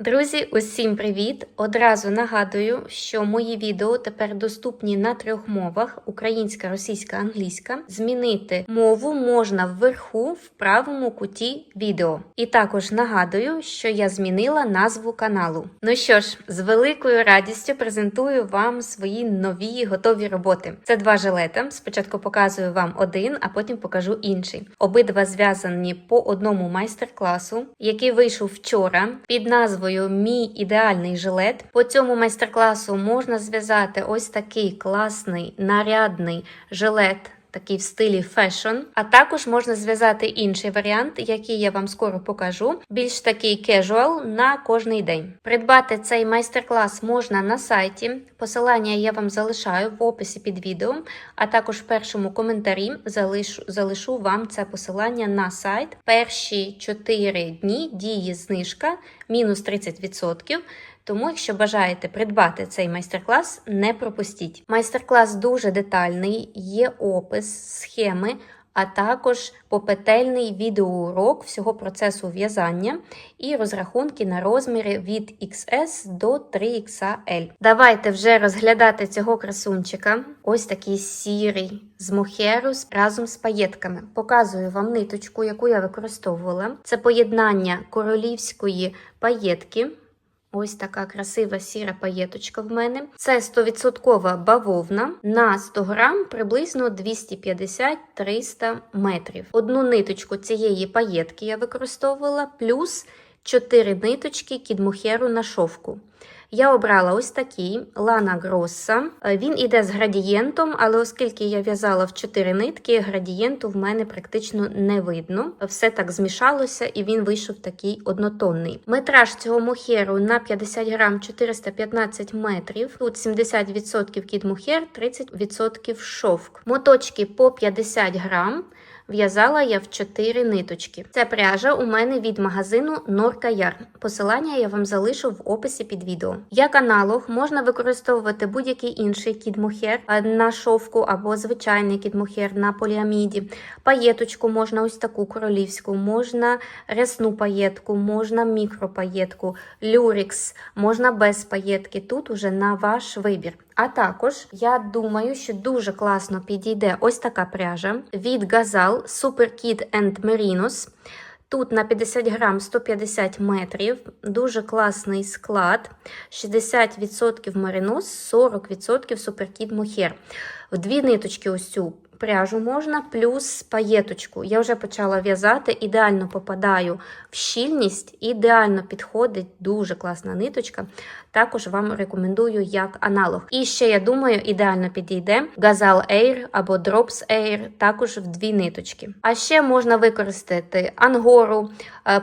Друзі, усім привіт! Одразу нагадую, що мої відео тепер доступні на трьох мовах: українська, російська, англійська. Змінити мову можна вверху в правому куті відео. І також нагадую, що я змінила назву каналу. Ну що ж, з великою радістю презентую вам свої нові готові роботи. Це два жилета. Спочатку показую вам один, а потім покажу інший. Обидва зв'язані по одному майстер-класу, який вийшов вчора під назвою Мій ідеальний жилет. По цьому майстер-класу можна зв'язати ось такий класний нарядний жилет. Такий в стилі фешн, а також можна зв'язати інший варіант, який я вам скоро покажу. Більш такий кежуал на кожний день. Придбати цей майстер-клас можна на сайті. Посилання я вам залишаю в описі під відео, а також в першому коментарі залишу, залишу вам це посилання на сайт. Перші 4 дні діє знижка мінус 30%. Тому, якщо бажаєте придбати цей майстер-клас, не пропустіть. Майстер-клас дуже детальний, є опис, схеми, а також попетельний відеоурок всього процесу в'язання і розрахунки на розміри від XS до 3XL. Давайте вже розглядати цього красунчика. Ось такий сірий з мохеру разом з паєтками. Показую вам ниточку, яку я використовувала. Це поєднання королівської паєтки. Ось така красива сіра паєточка в мене. Це 100% бавовна на 100 грам приблизно 250-300 метрів. Одну ниточку цієї паєтки я використовувала, плюс 4 ниточки кідмухеру на шовку. Я обрала ось такий Лана Гросса. Він іде з градієнтом, але оскільки я в'язала в 4 нитки, градієнту в мене практично не видно. Все так змішалося, і він вийшов такий однотонний. Метраж цього мохеру на 50 грам 415 метрів. Тут 70% кід мохер, 30% шовк. Моточки по 50 грам. В'язала я в 4 ниточки. Це пряжа у мене від магазину Норка Яр. Посилання я вам залишу в описі під відео. Як аналог можна використовувати будь-який інший кідмохер на шовку або звичайний кідмохер на поліаміді. Паєточку можна ось таку королівську, можна рясну паєтку, можна мікропаєтку, люрікс, можна без паєтки. Тут уже на ваш вибір. А також я думаю, що дуже класно підійде ось така пряжа від Gazal Super Kid and Merinos. Тут на 50 грам 150 метрів, дуже класний склад, 60% меринос, 40% суперкіт мохер. В дві ниточки ось цю пряжу можна, плюс паєточку. Я вже почала в'язати, ідеально попадаю в щільність, ідеально підходить, дуже класна ниточка. Також вам рекомендую як аналог. І ще, я думаю, ідеально підійде Gazal Air або Drops Air, також в дві ниточки. А ще можна використати ангору,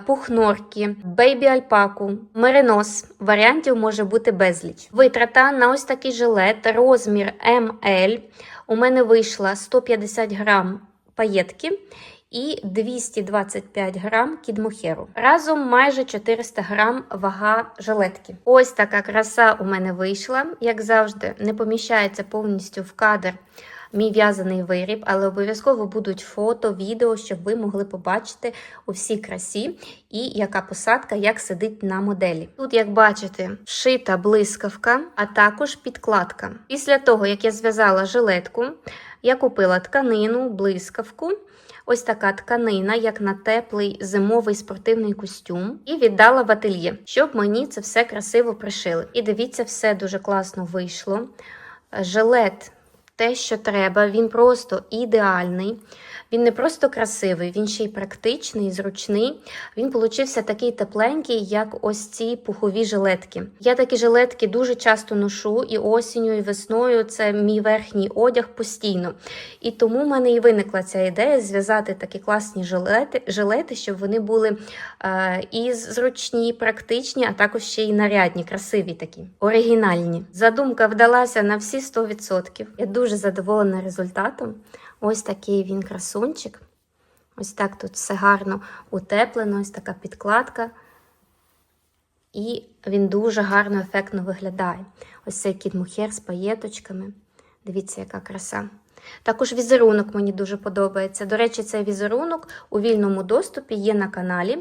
пухнорки, бейбі-альпаку, меринос. Варіантів може бути безліч. Витрата на ось такий жилет, розмір ML. У мене вийшла 150 грам паєтки і 225 грам кідмохеру. Разом майже 400 грам вага жилетки. Ось така краса у мене вийшла. Як завжди, не поміщається повністю в кадр. Мій в'язаний виріб, але обов'язково будуть фото, відео, щоб ви могли побачити у всій красі і яка посадка, як сидить на моделі. Тут, як бачите, шита блискавка, а також підкладка. Після того, як я зв'язала жилетку, я купила тканину, блискавку. Ось така тканина, як на теплий зимовий спортивний костюм, і віддала в ательє, щоб мені це все красиво пришили. І дивіться, все дуже класно вийшло. Жилет те, що треба, він просто ідеальний. Він не просто красивий, він ще й практичний, зручний. Він получився такий тепленький, як ось ці пухові жилетки. Я такі жилетки дуже часто ношу і осінню, і весною це мій верхній одяг постійно. І тому в мене і виникла ця ідея зв'язати такі класні жилети, жилети щоб вони були е, і зручні, і практичні, а також ще й нарядні, красиві такі, оригінальні. Задумка вдалася на всі 100%. Я дуже задоволена результатом. Ось такий він красунчик. Ось так тут все гарно утеплено, ось така підкладка. І він дуже гарно, ефектно виглядає. Ось цей кіт мухер з паєточками. Дивіться, яка краса. Також візерунок мені дуже подобається. До речі, цей візерунок у вільному доступі є на каналі.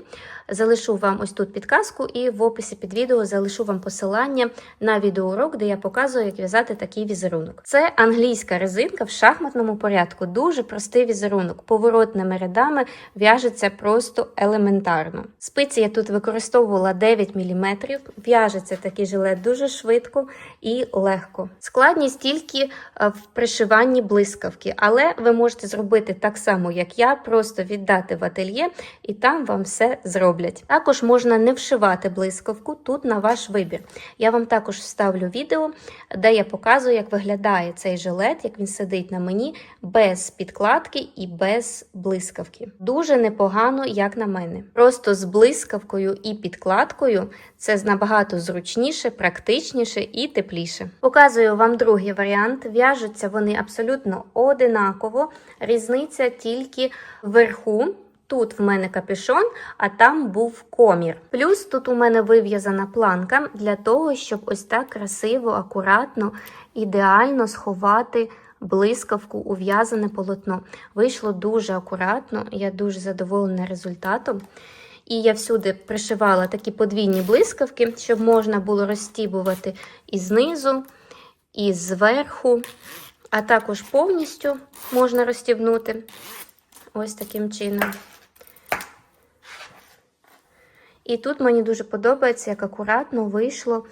Залишу вам ось тут підказку, і в описі під відео залишу вам посилання на відеоурок, де я показую, як в'язати такий візерунок. Це англійська резинка в шахматному порядку. Дуже простий візерунок. Поворотними рядами в'яжеться просто елементарно. Спиці я тут використовувала 9 мм. В'яжеться такий жилет дуже швидко і легко. Складність тільки е, в пришиванні блискавки, але ви можете зробити так само, як я, просто віддати в ательє, і там вам все зроблять. Також можна не вшивати блискавку тут на ваш вибір. Я вам також вставлю відео, де я показую, як виглядає цей жилет, як він сидить на мені без підкладки і без блискавки. Дуже непогано, як на мене. Просто з блискавкою і підкладкою це набагато зручніше, практичніше і тепліше. Показую вам другий варіант. В'яжуться вони абсолютно одинаково. Різниця тільки вверху. Тут в мене капюшон, а там був комір. Плюс тут у мене вив'язана планка для того, щоб ось так красиво, акуратно, ідеально сховати блискавку у в'язане полотно. Вийшло дуже акуратно, я дуже задоволена результатом. І я всюди пришивала такі подвійні блискавки, щоб можна було розстібувати і знизу, і зверху, а також повністю можна розстібнути. Ось таким чином. І тут мені дуже подобається, як акуратно вийшло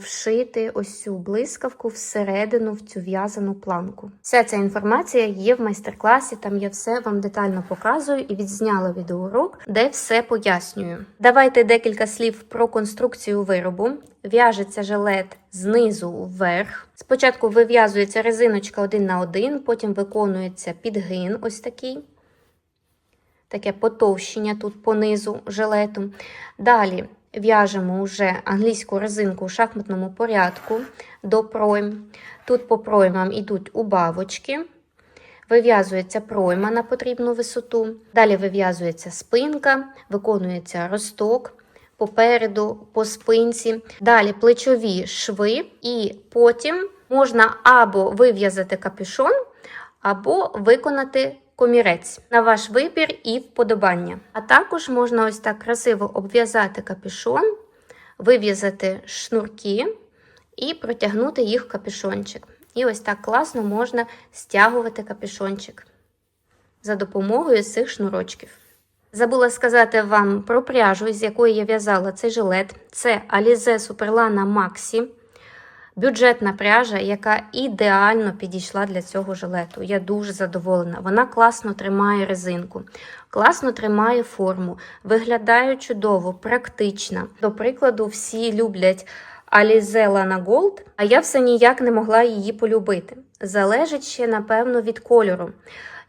вшити ось цю блискавку всередину в цю в'язану планку. Вся ця інформація є в майстер-класі, там я все вам детально показую і відзняла відеоурок, де все пояснюю. Давайте декілька слів про конструкцію виробу. В'яжеться жилет знизу вверх. Спочатку вив'язується резиночка один на один, потім виконується підгин ось такий таке потовщення тут понизу жилету. Далі в'яжемо вже англійську резинку у шахматному порядку до пройм. Тут по проймам йдуть убавочки. Вив'язується пройма на потрібну висоту. Далі вив'язується спинка, виконується росток попереду, по спинці. Далі плечові шви, і потім можна або вив'язати капюшон, або виконати комірець на ваш вибір і вподобання. А також можна ось так красиво обв'язати капюшон, вив'язати шнурки і протягнути їх в капюшончик. І ось так класно можна стягувати капюшончик за допомогою цих шнурочків. Забула сказати вам про пряжу, з якої я в'язала цей жилет. Це Alize Superlana Maxi. Бюджетна пряжа, яка ідеально підійшла для цього жилету. Я дуже задоволена. Вона класно тримає резинку, класно тримає форму, виглядає чудово, практична. До прикладу, всі люблять Alize Lana Gold, а я все ніяк не могла її полюбити. Залежить ще, напевно, від кольору.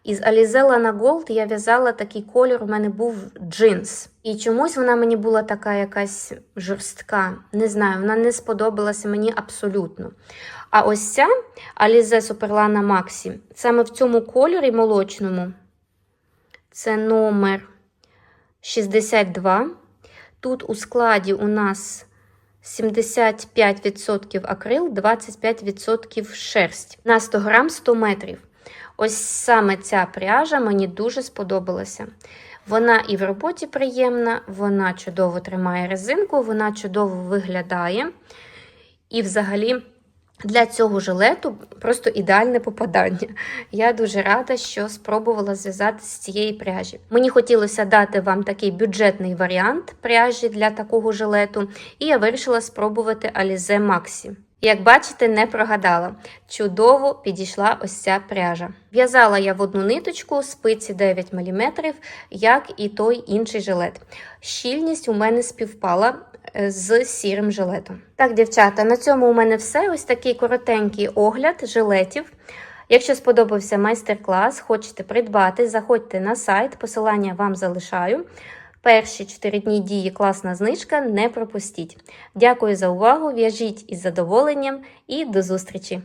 Із Алізела на Gold я в'язала такий кольор, у мене був джинс. І чомусь вона мені була така якась жорстка. Не знаю, вона не сподобалася мені абсолютно. А ось ця Alize Superlana Maxi, саме в цьому кольорі молочному, це номер 62. Тут у складі у нас 75% акрил, 25% шерсть. На 100 грам 100 метрів. Ось саме ця пряжа мені дуже сподобалася. Вона і в роботі приємна, вона чудово тримає резинку, вона чудово виглядає. І, взагалі, для цього жилету просто ідеальне попадання. Я дуже рада, що спробувала зв'язати з цієї пряжі. Мені хотілося дати вам такий бюджетний варіант пряжі для такого жилету, і я вирішила спробувати Alize Maxi. Як бачите, не прогадала. Чудово підійшла ось ця пряжа. В'язала я в одну ниточку спиці 9 мм, як і той інший жилет. Щільність у мене співпала е, з сірим жилетом. Так, дівчата, на цьому у мене все. Ось такий коротенький огляд жилетів. Якщо сподобався майстер-клас, хочете придбати, заходьте на сайт, посилання вам залишаю. Перші 4 дні дії класна знижка, не пропустіть. Дякую за увагу! В'яжіть із задоволенням і до зустрічі!